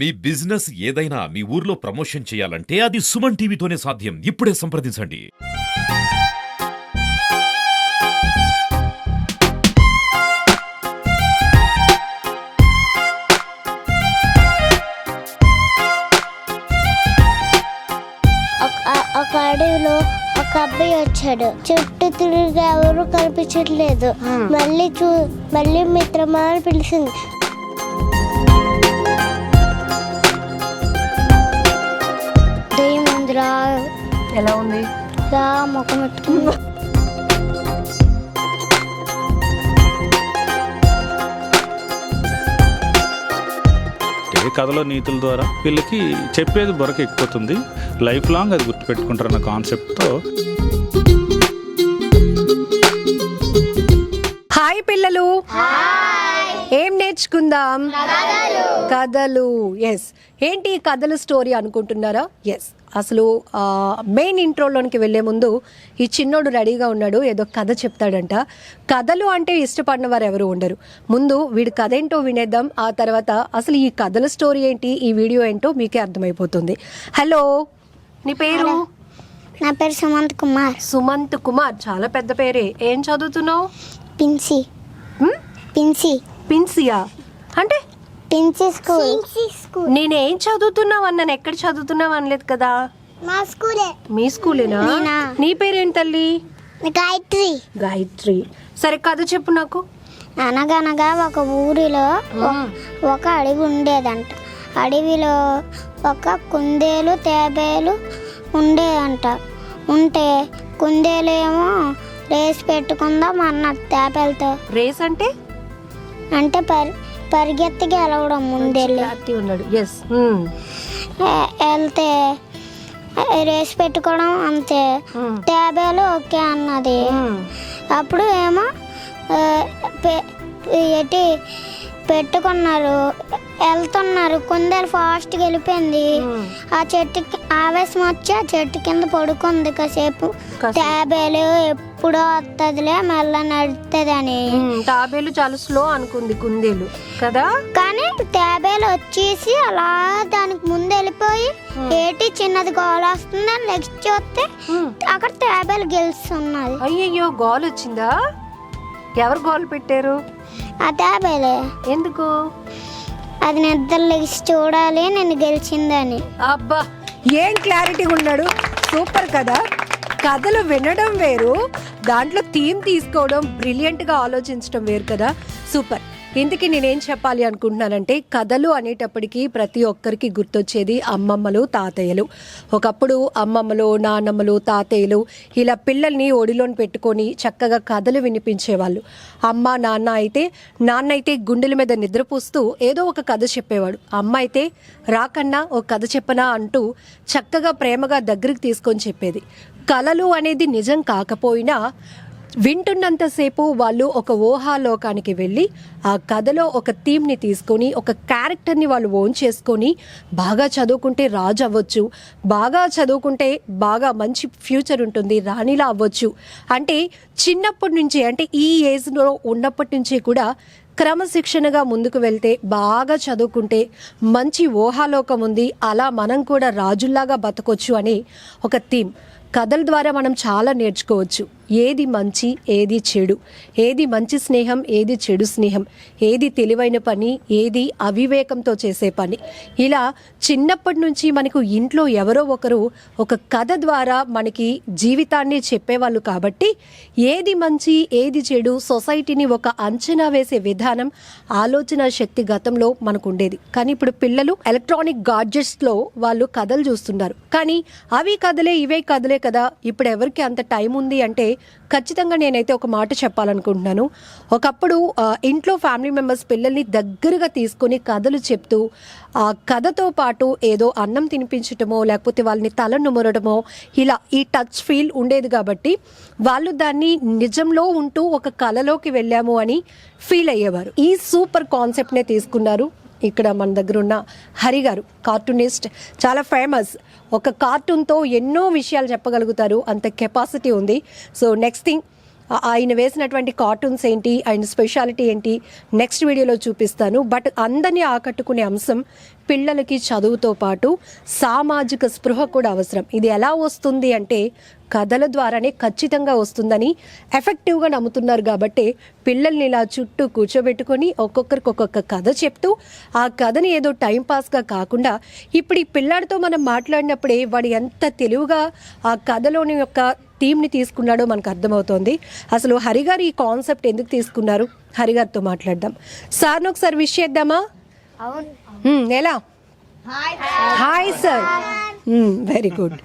మీ business ఏదైనా మీ ఊర్లో promotion చేయాలంటే అది సుమన్ టీవీతోనే సాధ్యం. ఇప్పుడే సంప్రదించండి. ఒక అడవిలో ఒక అబ్బాయి వచ్చాడు. చుట్టూ తిరిగి ఎవరు కనిపించట్లేదు. మళ్ళీ చూ మళ్ళీ మిత్రమా అని పిలిచింది. రా ఎలా ఉంది? రా ముఖం కథలో నీతుల ద్వారా వీళ్ళకి చెప్పేది బొరక ఎక్కిపోతుంది. లైఫ్ లాంగ్ అది గుర్తుపెట్టుకుంటారన్న కాన్సెప్ట్తో. హాయ్ పిల్లలు. ఏం నేర్చుకుందాం? కథలు. ఎస్ ఏంటి ఈ కథల స్టోరీ అనుకుంటున్నారా? ఎస్ అసలు మెయిన్ ఇంట్రోలోనికి వెళ్ళే ముందు ఈ చిన్నోడు రెడీగా ఉన్నాడు ఏదో కథ చెప్తాడంట. కథలు అంటే ఇష్టపడిన వారు ఎవరు ఉండరు. ముందు వీడి కథ ఏంటో వినేద్దాం ఆ తర్వాత అసలు ఈ కథల స్టోరీ ఏంటి ఈ వీడియో ఏంటో మీకే అర్థమైపోతుంది. హలో నీ పేరు? నా పేరు సుమంత్ కుమార్. సుమంత్ కుమార్. చాలా పెద్ద పేరే. ఏం చదువుతున్నావు? పిన్సి? పిన్సి పిన్సియా అంటే? పిన్సి స్కూల్ స్కూల్ నేనేం చదువుతున్నావు అన్నాను ఎక్కడ చదువుతున్నావు అనలేదు కదా? మా స్కూలే మీ స్కూలేనా? నేనా? నీ పేరేంటి తల్లి? గాయత్రి. గాయత్రి. సరే కథ చెప్పు నాకు. అనగనగా ఒక ఊరిలో ఒ- ఒక అడవి ఉండేదంట. అడవిలో ఒక కుందేలు తేబేలు ఉండేదంట. ఉంటే కుందేలేమో రేస్ పెట్టుకుందాం అన్న తేబేలతో. రేస్ అంటే? అంటే పరి పరిగెత్తి గెలవడం ముందెళ్ళి. ఉన్నాడు. ఎస్ ఏ- వెళ్తే రేస్ పెట్టుకోవడం అంతే. తేబేలు ఓకే అన్నది. అప్పుడు ఏమో ఎటి పెట్టుకున్నారు. వెళ్తున్నారు. కుందేలు ఫాస్ట్గా వెళ్ళిపోయింది. ఆ చెట్టుకి ఆవేశం వచ్చి ఆ చెట్టు కింద పడుకుంది కాసేపు. కాసేపు. ఎప్పుడో వస్తుందిలే మళ్ళీ నడుస్తుందని తాబేలు చాలా స్లో అనుకుంది కుందేలు కదా? కానీ తేబేలు వచ్చేసి అలా దానికి ముందు వెళ్ళిపోయి ఏటి చిన్నది గోల వస్తుందని నెక్స్ట్ చూస్తే. అక్కడ తేబేలు గెలుస్తున్నది. అయ్యయ్యో గోల్ వచ్చిందా? ఎవరు గోల్ పెట్టారు? ఆ తేబేలే. ఎందుకు? అది నిద్ర లెగిసి చూడాలి నేను గెలిచిందని. అబ్బా ఏం క్లారిటీ ఉన్నాడు? సూపర్ కదా? కథలు వినడం వేరు దాంట్లో థీమ్ తీసుకోవడం బ్రిలియంట్గా ఆలోచించడం వేరు కదా. సూపర్. ఇందుకే నేనేం చెప్పాలి అనుకుంటున్నానంటే కథలు అనేటప్పటికీ ప్రతి ఒక్కరికి గుర్తొచ్చేది అమ్మమ్మలు తాతయ్యలు. ఒకప్పుడు అమ్మమ్మలు నాన్నమ్మలు తాతయ్యలు ఇలా పిల్లల్ని ఒడిలోని పెట్టుకొని చక్కగా కథలు వినిపించేవాళ్ళు. అమ్మ నాన్న అయితే నాన్న అయితే గుండెల మీద నిద్రపోస్తూ ఏదో ఒక కథ చెప్పేవాడు. అమ్మ అయితే రాకన్నా ఒక కథ చెప్పనా అంటూ చక్కగా ప్రేమగా దగ్గరికి తీసుకొని చెప్పేది. కళలు అనేది నిజం కాకపోయినా వింటున్నంతసేపు వాళ్ళు ఒక ఊహాలోకానికి వెళ్ళి ఆ కథలో ఒక థీమ్ని తీసుకొని ఒక క్యారెక్టర్ని వాళ్ళు ఓన్ చేసుకొని బాగా చదువుకుంటే రాజు అవ్వచ్చు బాగా చదువుకుంటే బాగా మంచి ఫ్యూచర్ ఉంటుంది రాణిలా అవ్వచ్చు. అంటే చిన్నప్పటి నుంచి అంటే ఈ ఏజ్లో ఉన్నప్పటి నుంచి కూడా క్రమశిక్షణగా ముందుకు వెళ్తే బాగా చదువుకుంటే మంచి ఊహాలోకం ఉంది అలా మనం కూడా రాజుల్లాగా బతకొచ్చు అని ఒక థీమ్. కథల ద్వారా మనం చాలా నేర్చుకోవచ్చు. ఏది మంచి ఏది చెడు? ఏది మంచి స్నేహం ఏది చెడు స్నేహం? ఏది తెలివైన పని ఏది అవివేకంతో చేసే పని? ఇలా చిన్నప్పటి నుంచి మనకు ఇంట్లో ఎవరో ఒకరు ఒక కథ ద్వారా మనకి జీవితాన్ని చెప్పేవాళ్ళు కాబట్టి ఏది మంచి ఏది చెడు సొసైటీని ఒక అంచనా వేసే విధానం ఆలోచన శక్తి గతంలో మనకు ఉండేది కానీ ఇప్పుడు పిల్లలు ఎలక్ట్రానిక్ గాడ్జెట్స్లో వాళ్ళు కథలు చూస్తున్నారు. కానీ అవి కథలే ఇవే కథలే కదా? ఇప్పుడు ఎవరికి అంత టైం ఉంది అంటే ఖచ్చితంగా నేనైతే ఒక మాట చెప్పాలనుకుంటున్నాను. ఒకప్పుడు ఇంట్లో ఫ్యామిలీ మెంబర్స్ పిల్లల్ని దగ్గరగా తీసుకొని కథలు చెప్తూ ఆ కథతో పాటు ఏదో అన్నం తినిపించటమో లేకపోతే వాళ్ళని తల నుమరడమో ఇలా ఈ టచ్ ఫీల్ ఉండేది కాబట్టి వాళ్ళు దాన్ని నిజంలో ఉంటూ ఒక కళలోకి వెళ్ళాము అని ఫీల్ అయ్యేవారు. ఈ సూపర్ కాన్సెప్ట్నే తీసుకున్నారు. ఇక్కడ మన దగ్గర ఉన్న హరి గారు కార్టూనిస్ట్ చాలా ఫేమస్ ఒక కార్టూన్తో ఎన్నో విషయాలు చెప్పగలుగుతారు. అంత కెపాసిటీ ఉంది. సో నెక్స్ట్ థింగ్ ఆయన వేసినటువంటి కార్టూన్స్ ఏంటి ఆయన స్పెషాలిటీ ఏంటి నెక్స్ట్ వీడియోలో చూపిస్తాను. బట్ అందరినీ ఆకట్టుకునే అంశం పిల్లలకి చదువుతో పాటు సామాజిక స్పృహ కూడా అవసరం. ఇది ఎలా వస్తుంది అంటే కథల ద్వారానే ఖచ్చితంగా వస్తుందని ఎఫెక్టివ్గా నమ్ముతున్నారు కాబట్టి పిల్లల్ని ఇలా చుట్టూ కూర్చోబెట్టుకొని ఒక్కొక్కరికి ఒక్కొక్క కథ చెప్తూ ఆ కథని ఏదో టైం పాస్గా కాకుండా ఇప్పుడు ఈ పిల్లాడితో మనం మాట్లాడినప్పుడే వాడు ఎంత తెలివిగా ఆ కథలోని యొక్క థీమ్ని తీసుకున్నాడో మనకు అర్థమవుతోంది. అసలు హరిగారు ఈ కాన్సెప్ట్ ఎందుకు తీసుకున్నారు? హరిగారితో మాట్లాడదాం. సార్ని ఒకసారి విష్ చేద్దామా? ఎలా? Hi sir. Very good.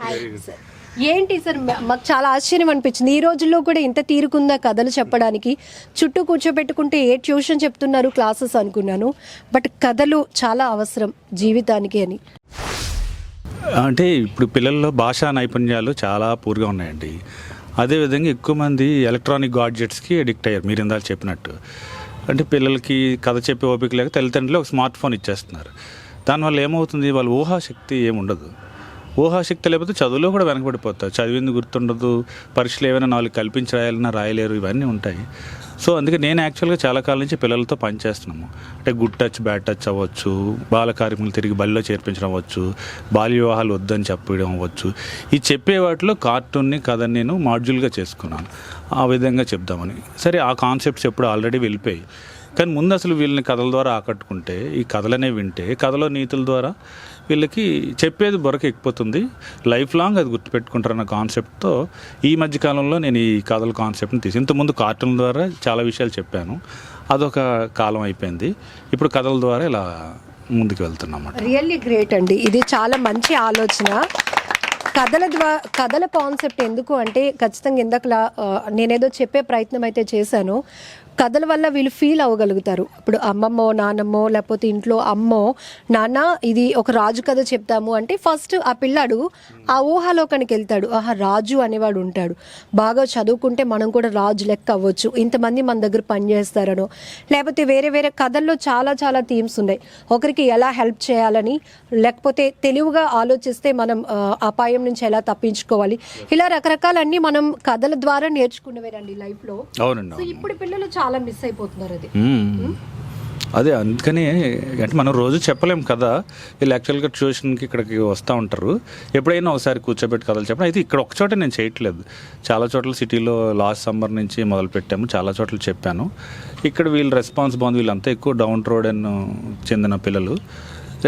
ఏంటి సార్? మా- మాకు చాలా ఆశ్చర్యం అనిపించింది. ఈ రోజుల్లో కూడా ఇంత తీరుకుందా కథలు చెప్పడానికి? చుట్టూ కూర్చోబెట్టుకుంటే ఏ ట్యూషన్ చెప్తున్నారు? క్లాసెస్ అనుకున్నాను. బట్ కథలు చాలా అవసరం జీవితానికి అని. అంటే ఇప్పుడు పిల్లల్లో భాషా నైపుణ్యాలు చాలా పూర్గా ఉన్నాయండి. అదేవిధంగా ఎక్కువ మంది ఎలక్ట్రానిక్ గాడ్జెట్స్కి అడిక్ట్ అయ్యారు. మీరు ఇందాక చెప్పినట్టు. అంటే పిల్లలకి కథ చెప్పే ఓపిక లేక తల్లిదండ్రులు ఒక స్మార్ట్ ఫోన్ ఇచ్చేస్తున్నారు. దానివల్ల ఏమవుతుంది? వాళ్ళ ఊహాశక్తి ఏముండదు. ఊహాశక్తి లేకపోతే చదువులో కూడా వెనకబడిపోతారు చదివింది గుర్తుండదు పరీక్షలు ఏమైనా నాలుగు కల్పించి రాయాలన్నా రాయలేరు ఇవన్నీ ఉంటాయి. సో అందుకే నేను యాక్చువల్గా చాలా కాలం నుంచి పిల్లలతో పనిచేస్తున్నాము అంటే గుడ్ టచ్ బ్యాడ్ టచ్ అవ్వచ్చు బాల కార్మికులు తిరిగి బడిలో చేర్పించడం అవ్వచ్చు బాల్య వివాహాలు వద్దని చెప్పడం అవ్వచ్చు. ఈ చెప్పే వాటిలో కార్టూన్ని కథని నేను మాడ్యూల్గా చేసుకున్నాను. ఆ విధంగా చెప్దామని. సరే ఆ కాన్సెప్ట్స్ ఎప్పుడు ఆల్రెడీ వెళ్ళిపోయాయి. కానీ ముందు అసలు వీళ్ళని కథల ద్వారా ఆకట్టుకుంటే ఈ కథలనే వింటే కథలో నీతుల ద్వారా వీళ్ళకి చెప్పేది బొరక ఎక్కిపోతుంది. లైఫ్ లాంగ్ అది గుర్తుపెట్టుకుంటారన్న కాన్సెప్ట్తో ఈ మధ్యకాలంలో నేను ఈ కథల కాన్సెప్ట్ని తీసి ఇంతకుముందు కార్టూన్ ద్వారా చాలా విషయాలు చెప్పాను. అదొక కాలం అయిపోయింది. ఇప్పుడు కథల ద్వారా ఇలా ముందుకు వెళ్తున్నాం రియల్లీ గ్రేట్ అండి. ఇది చాలా మంచి ఆలోచన. కథల ద్వారా కథల కాన్సెప్ట్ ఎందుకు అంటే ఖచ్చితంగా ఇందాకలా నేనేదో చెప్పే ప్రయత్నం అయితే చేశాను. కథల వల్ల వీళ్ళు ఫీల్ అవ్వగలుగుతారు. ఇప్పుడు అమ్మమ్మో నాన్నమ్మో లేకపోతే ఇంట్లో అమ్మో నాన్న ఇది ఒక రాజు కథ చెప్తాము అంటే ఫస్ట్ ఆ పిల్లాడు ఆ ఊహాలోకానికి వెళ్తాడు. ఆహా రాజు అనేవాడు ఉంటాడు. బాగా చదువుకుంటే మనం కూడా రాజు లెక్క అవ్వచ్చు. ఇంతమంది మన దగ్గర పనిచేస్తారనో లేకపోతే వేరే వేరే కథల్లో చాలా చాలా థీమ్స్ ఉన్నాయి. ఒకరికి ఎలా హెల్ప్ చేయాలని లేకపోతే తెలివిగా ఆలోచిస్తే మనం అపాయం నుంచి ఎలా తప్పించుకోవాలి. ఇలా రకరకాలన్నీ మనం కథల ద్వారా నేర్చుకునేవేనండి లైఫ్లో. ఇప్పుడు పిల్లలు చాలా మిస్ అయిపోతున్నారు అది. అదే అందుకని అంటే మనం రోజు చెప్పలేం కదా. వీళ్ళు యాక్చువల్గా ట్యూషన్కి ఇక్కడికి వస్తూ ఉంటారు. ఎప్పుడైనా ఒకసారి కూర్చోబెట్టి కథలు చెప్పడం. అయితే ఇక్కడ ఒక చోట నేను చేయట్లేదు. చాలా చోట్ల సిటీలో లాస్ట్ సమ్మర్ నుంచి మొదలు పెట్టాము. చాలా చోట్ల చెప్పాను. ఇక్కడ వీళ్ళ రెస్పాన్స్ బాగుంది. వీళ్ళంతా ఎక్కువ డౌన్ రోడ్ అండ్ చెందిన పిల్లలు.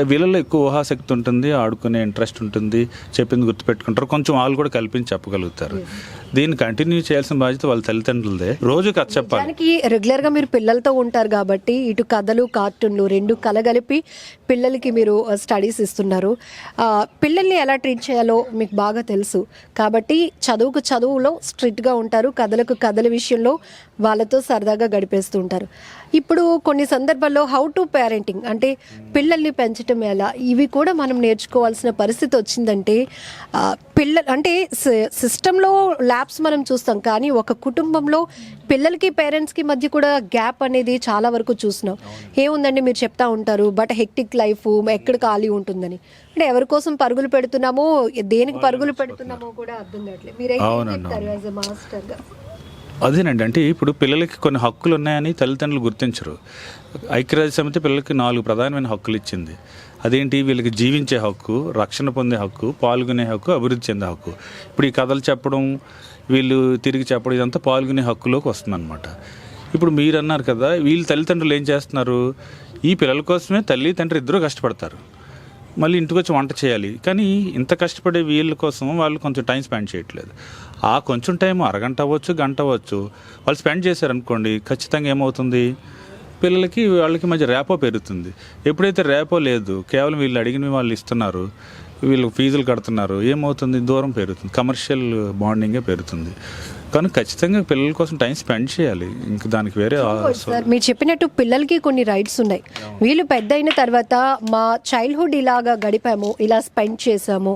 వీళ్ళలో ఎక్కువ ఊహాశక్తి ఉంటుంది ఆడుకునే ఇంట్రెస్ట్ ఉంటుంది చెప్పింది గుర్తుపెట్టుకుంటారు. కొంచెం వాళ్ళు కూడా కల్పించి చెప్పగలుగుతారు. దీన్ని కంటిన్యూ చేయాల్సిన బాధ్యత వాళ్ళ తల్లిదండ్రులదే. రోజు కథ చెప్పాలి. దానికి రెగ్యులర్గా మీరు పిల్లలతో ఉంటారు కాబట్టి ఇటు కథలు కార్టూన్లు రెండు కలగలిపి పిల్లలకి మీరు స్టడీస్ ఇస్తున్నారు. పిల్లల్ని ఎలా ట్రీట్ చేయాలో మీకు బాగా తెలుసు. కాబట్టి చదువుకు చదువులో స్ట్రిక్ట్గా ఉంటారు. కథలకు కథల విషయంలో వాళ్ళతో సరదాగా గడిపేస్తూ ఉంటారు. ఇప్పుడు కొన్ని సందర్భాల్లో హౌ టు పేరెంటింగ్ అంటే పిల్లల్ని పెంచడం ఎలా? ఇవి కూడా మనం నేర్చుకోవాల్సిన పరిస్థితి వచ్చిందంటే పిల్ల అంటే సిస్టంలో ల్యాబ్స్ మనం చూస్తాం కానీ ఒక కుటుంబంలో పిల్లలకి పేరెంట్స్కి మధ్య కూడా గ్యాప్ అనేది చాలా వరకు చూస్తున్నాం. ఏముందండి మీరు చెప్తా ఉంటారు బట్ హెక్టిక్ లైఫ్ ఎక్కడ ఖాళీ ఉంటుందని. అంటే ఎవరి కోసం పరుగులు పెడుతున్నామో దేనికి పరుగులు పెడుతున్నామో కూడా అర్థం కావట్లేదు. మీరైతే ఎ మాస్టర్గా అదేనండి అంటే ఇప్పుడు పిల్లలకి కొన్ని హక్కులు ఉన్నాయని తల్లిదండ్రులు గుర్తించరు. ఐక్యరాజ్య సమితి పిల్లలకి నాలుగు ప్రధానమైన హక్కులు ఇచ్చింది. అదేంటి? వీళ్ళకి జీవించే హక్కు రక్షణ పొందే హక్కు పాల్గొనే హక్కు అభివృద్ధి చెందే హక్కు. ఇప్పుడు ఈ కథలు చెప్పడం వీళ్ళు తిరిగి చెప్పడం ఇదంతా పాల్గొనే హక్కులోకి వస్తుందన్నమాట. ఇప్పుడు మీరు అన్నారు కదా వీళ్ళు తల్లిదండ్రులు ఏం చేస్తున్నారు? ఈ పిల్లల కోసమే తల్లి తండ్రి ఇద్దరూ కష్టపడతారు. మళ్ళీ ఇంటికి వచ్చి వంట చేయాలి. కానీ ఇంత కష్టపడే వీళ్ళ కోసం వాళ్ళు కొంచెం టైం స్పెండ్ చేయట్లేదు. ఆ కొంచెం టైం అరగంట అవ్వచ్చు గంట అవ్వచ్చు. వాళ్ళు స్పెండ్ చేశారనుకోండి ఖచ్చితంగా ఏమవుతుంది? పిల్లలకి వాళ్ళకి మధ్య రేపో పెరుగుతుంది. ఎప్పుడైతే రేపో లేదు కేవలం వీళ్ళు అడిగినవి వాళ్ళు ఇస్తున్నారు వీళ్ళు ఫీజులు కడుతున్నారు. ఏమవుతుంది? దూరం పెరుగుతుంది. కమర్షియల్ బాండింగే పెరుగుతుంది. కానీ ఖచ్చితంగా పిల్లల కోసం టైం స్పెండ్ చేయాలి. ఇంక దానికి వేరే సార్. మీరు చెప్పినట్టు పిల్లలకి కొన్ని రైట్స్ ఉన్నాయి. వీళ్ళు పెద్ద అయిన తర్వాత మా చైల్డ్హుడ్ ఇలాగా గడిపాము ఇలా స్పెండ్ చేసాము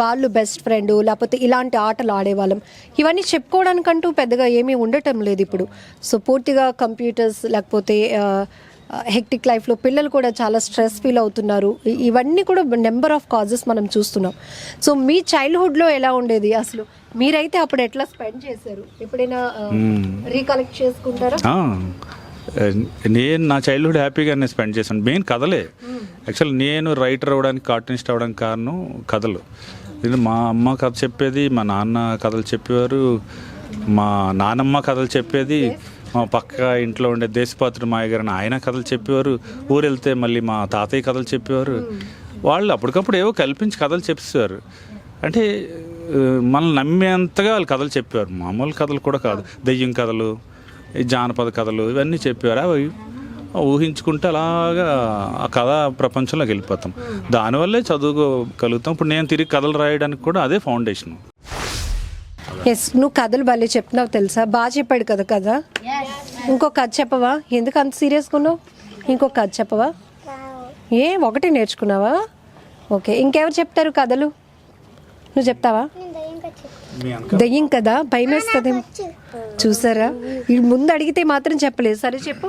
వాళ్ళు బెస్ట్ ఫ్రెండ్ లేకపోతే ఇలాంటి ఆటలు ఆడేవాళ్ళం. ఇవన్నీ చెప్పుకోవడానికంటూ పెద్దగా ఏమీ ఉండటం లేదు ఇప్పుడు. సో పూర్తిగా కంప్యూటర్స్ లేకపోతే హెక్టిక్ లైఫ్లో పిల్లలు కూడా చాలా స్ట్రెస్ ఫీల్ అవుతున్నారు. ఇవన్నీ కూడా నెంబర్ ఆఫ్ కాజెస్ మనం చూస్తున్నాం. సో మీ చైల్డ్హుడ్లో ఎలా ఉండేది అసలు? మీరైతే అప్పుడు ఎట్లా స్పెండ్ చేశారు? ఎప్పుడైనా రీకలెక్ట్ చేసుకుంటారా? నేను నా చైల్డ్హుడ్ హ్యాపీగానే స్పెండ్ చేశాను. మెయిన్ కథలే. యాక్చువల్ నేను రైటర్ అవ్వడానికి కార్టూనిస్ట్ అవ్వడానికి కారణం కథలు. మా అమ్మ కథ చెప్పేది మా నాన్న కథలు చెప్పేవారు మా నానమ్మ కథలు చెప్పేది పక్క ఇంట్లో ఉండే దేశపాత్రుడు మాయ గారిని ఆయన కథలు చెప్పేవారు. ఊరు వెళ్తే మళ్ళీ మా తాతయ్య కథలు చెప్పేవారు. వాళ్ళు అప్పటికప్పుడు ఏవో కల్పించి కథలు చెప్పేవారు అంటే మనల్ని నమ్మేంతగా వాళ్ళు కథలు చెప్పేవారు. మామూలు కథలు కూడా కాదు. దెయ్యం కథలు జానపద కథలు ఇవన్నీ చెప్పేవారు. అవి ఊహించుకుంటే అలాగా ఆ కథ ప్రపంచంలోకి వెళ్ళిపోతాం. దానివల్లే చదువుకోగలుగుతాం. ఇప్పుడు నేను తిరిగి కథలు రాయడానికి కూడా అదే ఫౌండేషన్. ఎస్ నువ్వు కథలు భలే చెప్తున్నావు తెలుసా? బాగా చెప్పాడు కదా కథ. ఇంకో కథ చెప్పవా? ఎందుకు అంత సీరియస్గా ఉన్నావు? ఇంకో కథ చెప్పవా? ఏ ఒకటి నేర్చుకున్నావా? ఓకే ఇంకెవరు చెప్తారు కథలు? నువ్వు చెప్తావా? దయ్యం కదా భయం వేస్తుంది చూసారా? ముందు అడిగితే మాత్రం చెప్పలేదు. సరే చెప్పు.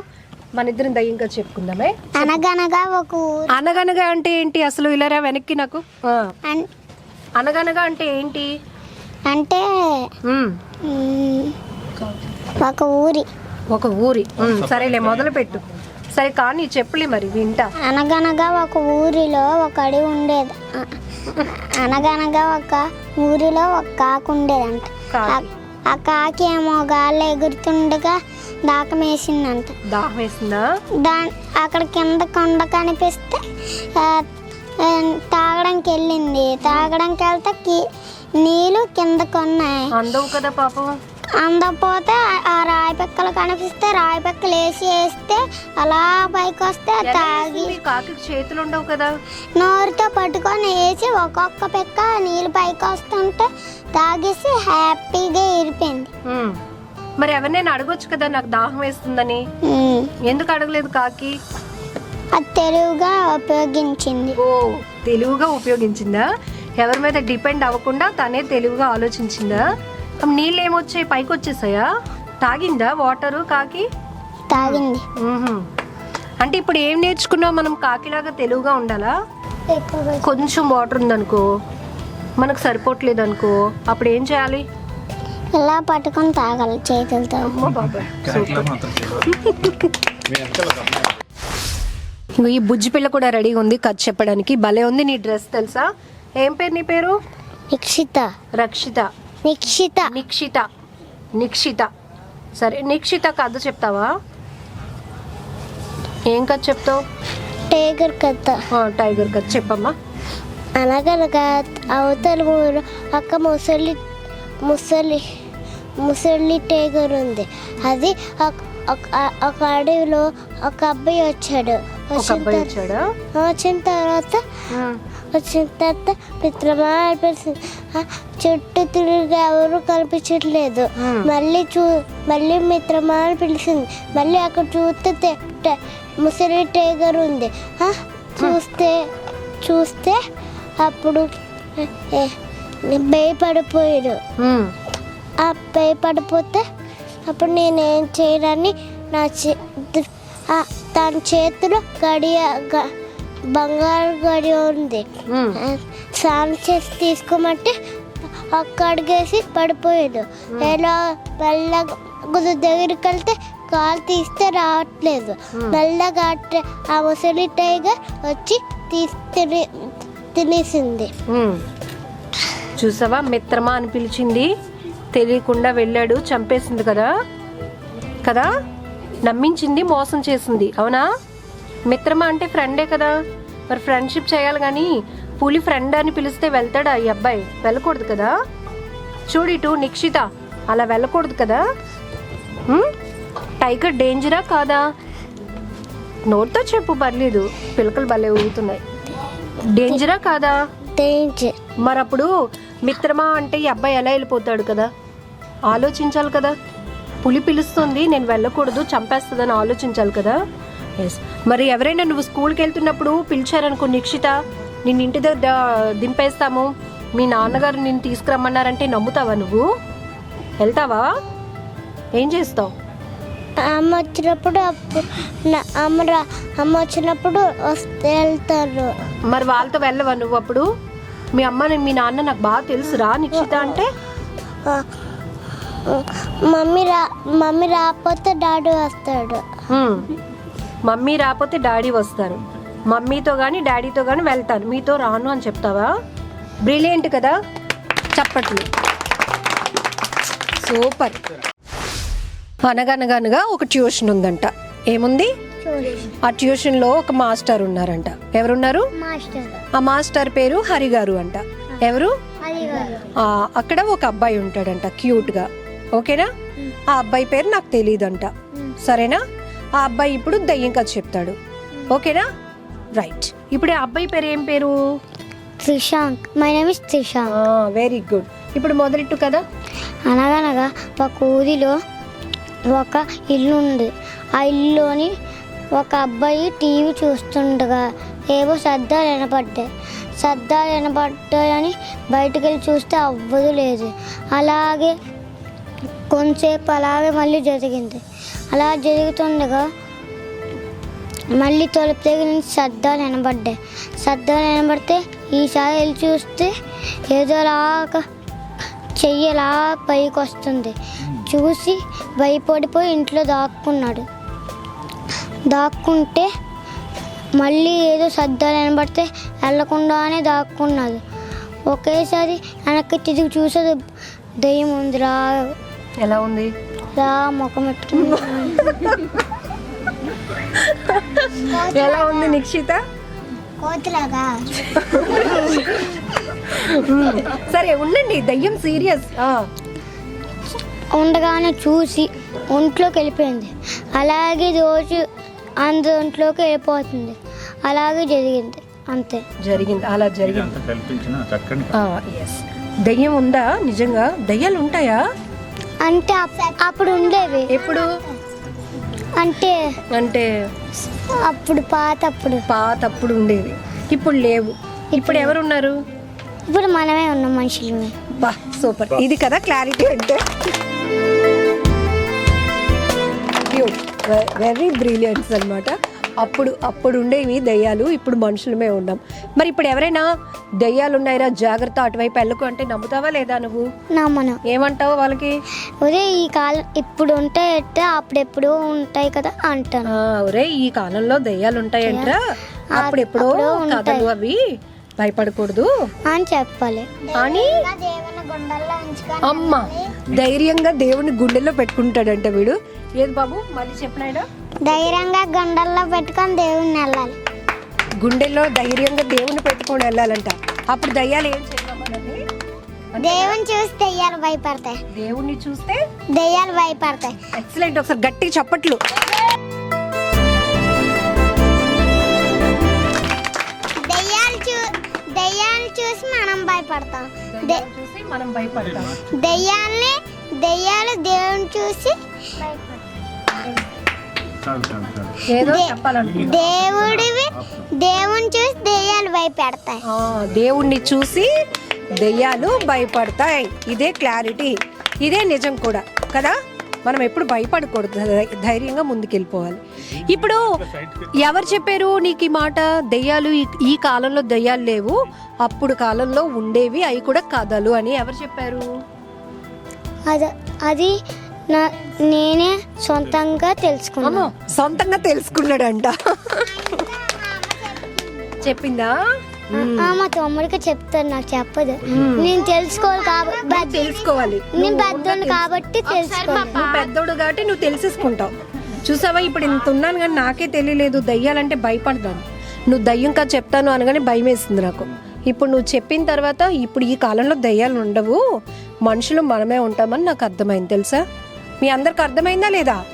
మన ఇద్దరం దయ్యం కథ చెప్పుకుందామే. అనగనగా ఒక అనగనగా అంటే ఏంటి? అసలు ఇలా రా వెనక్కి నాకు. అనగనగా అంటే ఏంటి? అంటే ఒక ఊరి. ఒక ఊరి. సరేలే మొదలు పెట్టు సరే కానీ చెప్పులే మరి వింటా. అనగనగా ఒక ఊరిలో ఒక అడవి ఉండేది. అనగనగా ఒక ఊరిలో ఒక కాకు ఉండేదంట. ఆ- కాకి ఏమో గాల్లో ఎగురుతుండగా దాకం వేసిందంట. దాహం వేసిందా? దా అక్కడ కింద కొండ కనిపిస్తే తాగడానికి వెళ్ళింది. తాగడానికి వెళ్తే నీళ్ళు కింద కొన్నాయి. అందవు కదా పాపం. అందపోతే ఆ- రాయి పెక్కలు కనిపిస్తే రాయి పెక్కలు వేసి వేస్తే అలా పైకి వస్తే తాగి కాకి చేతులు ఉండవు కదా? నోరుతో పట్టుకొని వేసి ఒక్కొక్క పెక్క నీళ్ళు పైకి వస్తుంటే తాగేసి హ్యాపీగా ఇరిపోయింది ఉమ్. మరి ఎవరినైనా అడగొచ్చు కదా నాకు దాహం వేస్తుందని. ఎందుకు అడగలేదు కాకి? అది తెలివిగా ఉపయోగించింది. ఓ తెలివిగా ఉపయోగించిందా? ఎవరి మీద డిపెండ్ అవ్వకుండా తనే తెలివిగా ఆలోచించిందా? నీళ్ళు ఏమొచ్చాయి? పైకి వచ్చేసాయా? తాగిందా? వాటరు కాకి? తాగింది. అంటే ఇప్పుడు ఏం నేర్చుకున్నావు మనం? కాకిలాగా తెలుగుగా ఉండాలా? కొంచెం వాటర్ ఉందనుకో మనకు సరిపోవట్లేదు అనుకో అప్పుడు ఏం చేయాలి? ఇలా పట్టుకొని తాగాలి చేతులతో. అమ్మో బాబాయ్. ఇంగో ఈ బుజ్జి పిల్ల కూడా రెడీగా ఉంది కథ చెప్పడానికి. భలే ఉంది నీ డ్రెస్ తెలుసా? ఏం పేరు నీ పేరు? నిక్షిత రక్షిత. నిక్షిత. నిక్షిత. నిక్షిత. సరే నిక్షిత కథ చెప్తావా? ఏం కథ చెప్తావు? టేగర్ కథ. టైగర్ కథ చెప్పమ్మా. అనగనగా అవతల ఊరు ఒక ముసలి ముసలి ముసలి టేగర్ ఉంది. అది ఒక- అడవిలో ఒక అబ్బాయి వచ్చాడు. వచ్చిన తర్వాత వచ్చిన తర్వాత మిత్రమా అనిపిస్తుంది చుట్టూ తిరిగి ఎవరు కనిపించట్లేదు. మళ్ళీ చూ మళ్ళీ మిత్రమా అని పిలిచింది. మళ్ళీ అక్కడ చూస్తే ముసలి టేగర్ ఉంది. చూస్తే చూస్తే అప్పుడు ఏ, భయపడిపోయాడు. ఆ. భయపడిపోతే అప్పుడు నేనేం చేయనని నా చే తన చేతిలో గడియ బంగారు గడియ ఉంది. స్నానం చేసి తీసుకోమంటే ఒక్క అడిగేసి పడిపోయాడు ఎలా మెల్లగా గుడి దగ్గరికి వెళ్తే కాలు తీస్తే రావట్లేదు. మెల్లగా ఆ ముసలి టైగర్ వచ్చి తీసి తిని తినేసింది. చూసావా? మిత్రమా అని పిలిచింది. తెలియకుండా వెళ్ళాడు చంపేసింది కదా? కదా? నమ్మించింది మోసం చేసింది. అవునా? మిత్రమా అంటే ఫ్రెండే కదా. మరి ఫ్రెండ్షిప్ చేయాలి కానీ పులి ఫ్రెండ్ అని పిలిస్తే వెళ్తాడా ఈ అబ్బాయి? వెళ్ళకూడదు కదా? చూడు ఇటు నిక్షిత అలా వెళ్ళకూడదు కదా? టైగర్ డేంజరా కాదా? నోట్తో చెప్పు పర్లేదు పిలకలు భలే ఊగుతున్నాయి. డేంజరా కాదా? డేంజర్ మరి అప్పుడు మిత్రమా అంటే ఈ అబ్బాయి ఎలా వెళ్ళిపోతాడు కదా? ఆలోచించాలి కదా. పులి పిలుస్తుంది నేను వెళ్ళకూడదు చంపేస్తుందని ఆలోచించాలి కదా? మరి ఎవరైనా నువ్వు స్కూల్కి వెళ్తున్నప్పుడు పిలిచారనుకో నిక్షిత నిన్ను ఇంటి దగ్గర దింపేస్తాము. మీ నాన్నగారు నిన్ను తీసుకురమ్మన్నారంటే నమ్ముతావా నువ్వు? వెళ్తావా? ఏం చేస్తావు? అమ్మ వచ్చినప్పుడు అమ్మ రా అమ్మ వచ్చినప్పుడు వస్తే వెళ్తారు. మరి వాళ్ళతో వెళ్ళవా నువ్వు అప్పుడు? మీ అమ్మ మీ నాన్న నాకు బాగా తెలుసురా నిక్షిత అంటే? మమ్మీ రా మమ్మీ రాకపోతే డాడీ వస్తాడు. మమ్మీ రాకపోతే డాడీ వస్తారు. మమ్మీతో కానీ డాడీతో కానీ వెళ్తాను మీతో రాను అని చెప్తావా? బ్రిలియంట్ కదా? చప్పట్లు. సూపర్ అనగనగనగా ఒక ట్యూషన్ ఉందంట. ఏముంది? ఆ ట్యూషన్లో ఒక మాస్టర్ ఉన్నారంట. ఎవరున్నారు? మాస్టర్ ఆ మాస్టర్ పేరు హరి గారు అంట ఎవరు? అక్కడ ఒక అబ్బాయి ఉంటాడంట క్యూట్గా. ఓకేనా? ఆ అబ్బాయి పేరు నాకు తెలియదంట సరేనా? ఆ అబ్బాయి ఇప్పుడు దయ్యం కథ చెప్తాడు. ఓకేనా? రైట్. ఇప్పుడు ఆ అబ్బాయి పేరు ఏం పేరు? Trishank. My name is Trishank. Very good. ఇప్పుడు మొదలెట్టు కదా అనగనగా ఒక ఊరిలో ఒక ఇల్లు ఉంది ఆ ఇల్లులోని ఒక అబ్బాయి టీవీ చూస్తుండగా ఏవో శబ్దాలు వినపడ్డాయి. శబ్దాలు వినపడ్డాయని బయటకు వెళ్ళి చూస్తే అవ్వదు లేదు. అలాగే కొంతసేపు అలాగే మళ్ళీ జరిగింది. అలా జరుగుతుండగా మళ్ళీ తలుపు దగ్గర నుంచి శబ్దాలు వినబడ్డాయి శబ్దాలు వినబడితే ఈసారి వెళ్ళి చూస్తే ఏదోలాగా చెయ్యలా పైకి వస్తుంది చూసి భయపడిపోయి ఇంట్లో దాక్కున్నాడు. దాక్కుంటే మళ్ళీ ఏదో శబ్దాలు వినబడితే వెళ్ళకుండానే దాక్కున్నాడు. ఒకేసారి వెనక్కి తిరిగి చూసేది దయ్యం ఉందిరా ఎలా ఉంది? ముఖం పెట్టుకుని ఎలా ఉంది నిక్షిత? కోతులాగా. సరే ఉండండి దయ్యం సీరియస్. ఉండగానే చూసి ఒంట్లోకి వెళ్ళిపోయింది. అలాగే రోజు ఒంట్లోకి వెళ్ళిపోతుంది. అలాగే జరిగింది అంతే. జరిగింది అలా జరిగింది. దయ్యం ఉందా? నిజంగా దయ్యాలు ఉంటాయా? అంటే అప్- అప్పుడు ఉండేవి. ఎప్పుడు? అంటే అంటే అప్పుడు పాత అప్పుడు పాతప్పుడు ఉండేవి. ఇప్పుడు లేవు. ఇప్పుడు ఎవరున్నారు? ఇప్పుడు మనమే ఉన్నాం మనుషులమే. బా సూపర్. ఇది కదా క్లారిటీ అంటే. వెరీ బ్రిలియంట్స్ అన్నమాట. అప్పుడు అప్పుడు ఉండేవి దయ్యాలు ఇప్పుడు మనుషులమే ఉన్నాం. మరి ఇప్పుడు ఎవరైనా దయ్యాలు ఉన్నాయిరా జాగ్రత్త అటువైపు వెళ్ళకు అంటే నమ్ముతావా లేదా నువ్వు? నమ్మను. ఏమంటావు వాళ్ళకి? ఒరే ఈ కాలం ఇప్పుడు ఉంటాయి అంటే అప్పుడెప్పుడు ఉంటాయి కదా అంటాను. ఆ, ఒరే ఈ కాలంలో దయ్యాలు ఉంటాయంట్రా అప్పుడు ఎప్పుడో అప్పుడో ఉంటాయి. కథలు అవి. భయపడకూడదు. అని చెప్పాలి. అని? అమ్మ. ధైర్యంగా దేవుని గుండెల్లో పెట్టుకుంటాడంట వీడు. ఏది బాబు? మళ్ళీ చెప్పినాడా ధైర్యంగా గండల్లో పెట్టుకొని దేవుణ్ణి వెళ్ళాలి గుండెల్లో ధైర్యంగా దేవుని పెట్టుకొని వెళ్ళాలంట. అప్పుడు దయ్యాలు ఏం చేయమన్నది దేవుని చూసి దెయ్యాలు భయపడతాయి. దేవుణ్ణి చూస్తే దెయ్యాలు భయపడతాయి. ఎక్సలెంట్ ఒకసారి గట్టి చప్పట్లు. దెయ్యాలు చూసి మనం భయపడతాం. దె- చూసి మనం భయపడతాం. దెయ్యాల్ని దెయ్యాలు దేవుని చూసి దేవుడివి దేవుని చూసి దెయ్యాలు భయపెడతాయి. ఆ, దేవుణ్ణి చూసి దెయ్యాలు భయపడతాయి. ఇదే క్లారిటీ. ఇదే నిజం కూడా కదా? మనం ఎప్పుడు భయపడకూడదు. ధైర్యంగా ముందుకెళ్ళిపోవాలి. ఇప్పుడు ఎవరు చెప్పారు నీకు ఈ మాట? దెయ్యాలు ఈ- ఈ కాలంలో దెయ్యాలు లేవు. అప్పుడు కాలంలో ఉండేవి అవి కూడా కథలు అని ఎవరు చెప్పారు? అది అది నా నేనే సొంతంగా తెలుసుకున్నాను సొంతంగా తెలుసుకున్నాడంట. చెప్పిందా? మా తమ్ముడికి చెప్తాను నాకు చెప్పదు. నేను తెలుసుకోవాలి కాబట్టి తెలుసుకోవాలి. నేను పెద్దోళ్ళు కాబట్టి తెలుసుకోవాలి. పెద్దోడు కాబట్టి నువ్వు తెలిసేసుకుంటావు. చూసావా? ఇప్పుడు ఇంత ఉన్నాను కానీ నాకే తెలియలేదు. దయ్యాలంటే భయపడతాను. నువ్వు దయ్యం కాదు చెప్తాను అనగానే భయం వేస్తుంది నాకు. ఇప్పుడు నువ్వు చెప్పిన తర్వాత ఇప్పుడు ఈ కాలంలో దయ్యాలు ఉండవు. మనుషులు మనమే ఉంటామని నాకు అర్థమైంది తెలుసా? మీ అందరికి అర్థమైందా లేదా.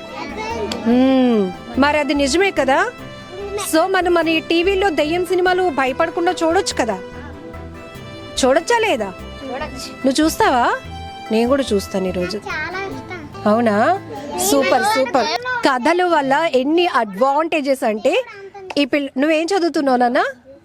మరి అది నిజమే కదా? సో మనం మన ఈ టీవీలో దయ్యం సినిమాలు భయపడకుండా చూడొచ్చు కదా? చూడొచ్చా లేదా? నువ్వు చూస్తావా? నేను కూడా చూస్తాను ఈరోజు. అవునా? Super super. కథల వల్ల ఎన్ని అడ్వాంటేజెస్ అంటే ఈ పిల్ల నువ్వేం చదువుతున్నావు నాన్న?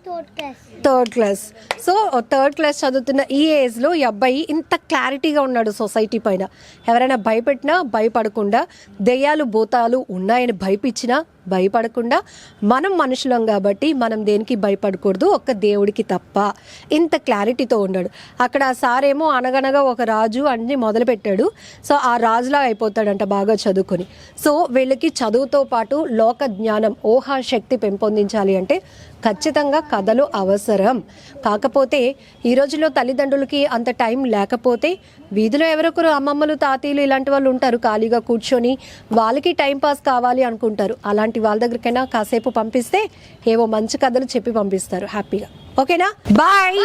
Third class third class so third class చదువుతున్న ఈ ఏజ్లో ఈ అబ్బాయి ఇంత క్లారిటీగా ఉన్నాడు సొసైటీ పైన. ఎవరైనా భయపెట్టినా భయపడకుండా దెయ్యాలు భూతాలు ఉన్నాయని భయపించినా భయపడకుండా మనం మనుషులం కాబట్టి మనం దేనికి భయపడకూడదు ఒక్క దేవుడికి తప్ప. ఇంత క్లారిటీతో ఉన్నాడు అక్కడ ఆ సారేమో అనగనగా ఒక రాజు అన్ని మొదలుపెట్టాడు. సో ఆ రాజులా అయిపోతాడంట బాగా చదువుకొని. సో వీళ్ళకి చదువుతో పాటు లోక జ్ఞానం ఊహా శక్తి పెంపొందించాలి అంటే ఖచ్చితంగా కథలు అవసరం. కాకపోతే ఈ రోజుల్లో తల్లిదండ్రులకి అంత టైం లేకపోతే వీధిలో ఎవరొకరు అమ్మమ్మలు తాతయ్యలు ఇలాంటి వాళ్ళు ఉంటారు ఖాళీగా కూర్చొని వాళ్ళకి టైం పాస్ కావాలి అనుకుంటారు. అలాంటి వాళ్ళ దగ్గరికైనా కాసేపు పంపిస్తే ఏవో మంచి కథలు చెప్పి పంపిస్తారు హ్యాపీగా. ఓకేనా? బాయ్!